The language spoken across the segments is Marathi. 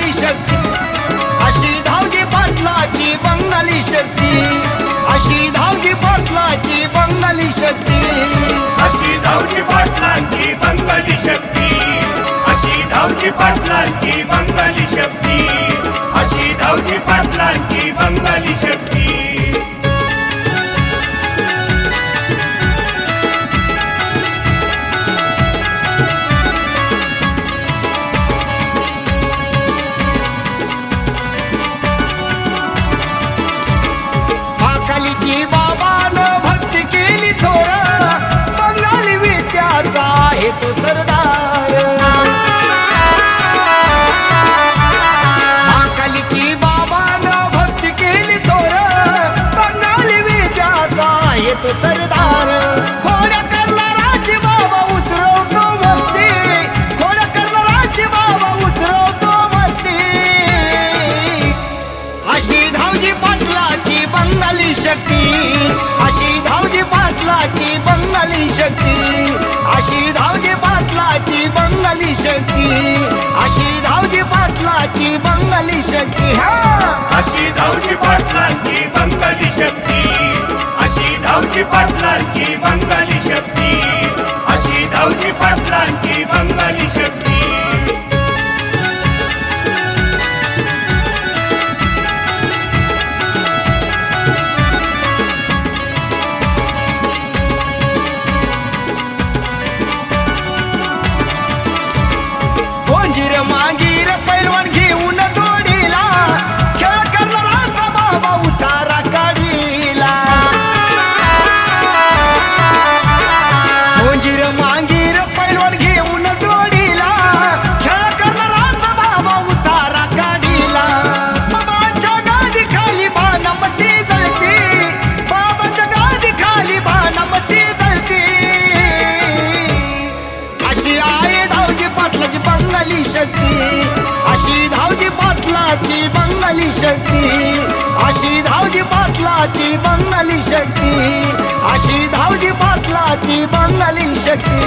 शक्ती. अशी धावजी पाटलाची बंगाली शक्ती. अशी धावजी पाटलाची बंगाली शक्ती. अशी धावजी पाटलांची बंगाली शक्ती. अशी धावजी पाटलांची बंगाली शक्ती. अशी धावजी पाटलांची बंगाली शक्ती. अशी धावजी पाटलाची बंगाली शक्ती. अशी धावजी पाटलाची बंगाली शक्ती. अशी धावजी पाटलाची बंगाली शक्ती. हा! अशी धावजी पाटलाची बंगाली शक्ती. अशी धावजी पाटलाची बंगाली शक्ती. अशी धावजी पाटलाची बंगाली शक्ती.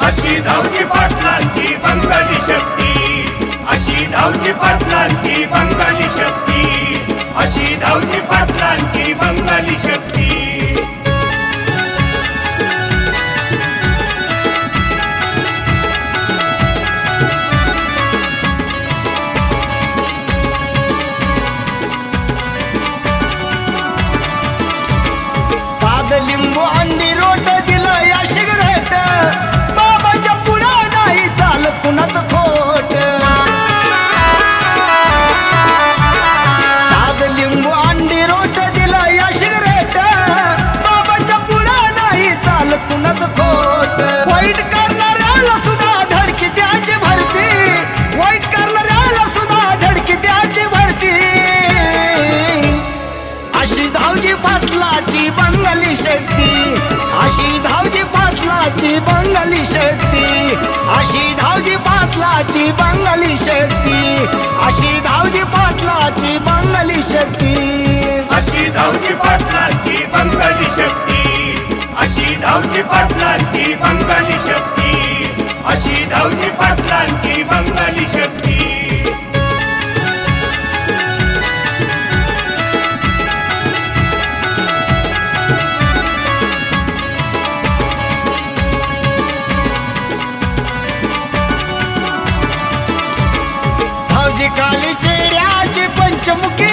अशी धावजी पाटलांची बंगाली शक्ती. अशी धावजी पाटलांची बंगाली शक्ती. अशी धावजी अशी धावजी पाटलाची बंगाली शक्ती अशी धावजी पाटलाची बंगाली शक्ती अशी धावजी पाटलाची बंगाली शक्ती अशी धावजी पाटलांची बंगाली शक्ती अशी धावजी पाटलांची बंगाली शक्ती अशी धावजी पाटलांची बंगाली धावजी काली चेड्याची पंचमुखी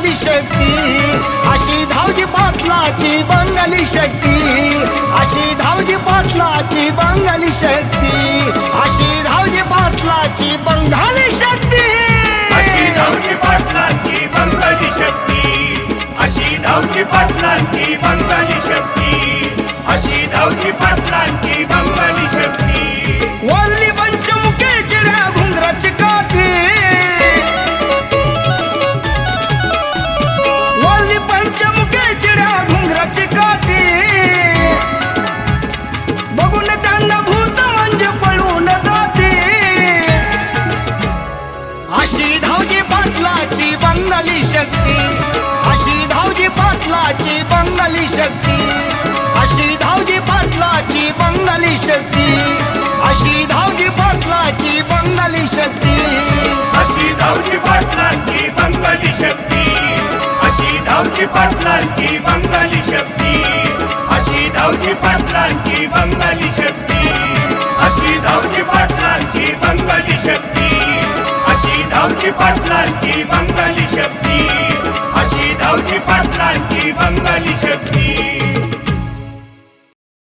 बंगाली शक्ती अशी धावजी पाटलाची बंगाली शक्ती अशी धावजी पाटलाची बंगाली शक्ती अशी धावजी पाटलाची बंगाली शक्ती अशी धावजी पाटलांची बंगाली शक्ती अशी धावजी पाटलांची बंगाली शक्ती शक्ती. अशी धावजी पाटलाची बंगाली शक्ती. अशी धावजी पाटलाची बंगाली शक्ती. अशी धावजी पाटलांची बंगाली शक्ती. अशी धावजी पाटलांची बंगाली शक्ती. अशी धावजी पाटलांची बंगाली शक्ती. अशी धावजी पाटलांची बंगाली शक्ती. अशी धावजी पाटलांची बंगाली शक्ती. गावची पाटलांची बंगाली शक्ती.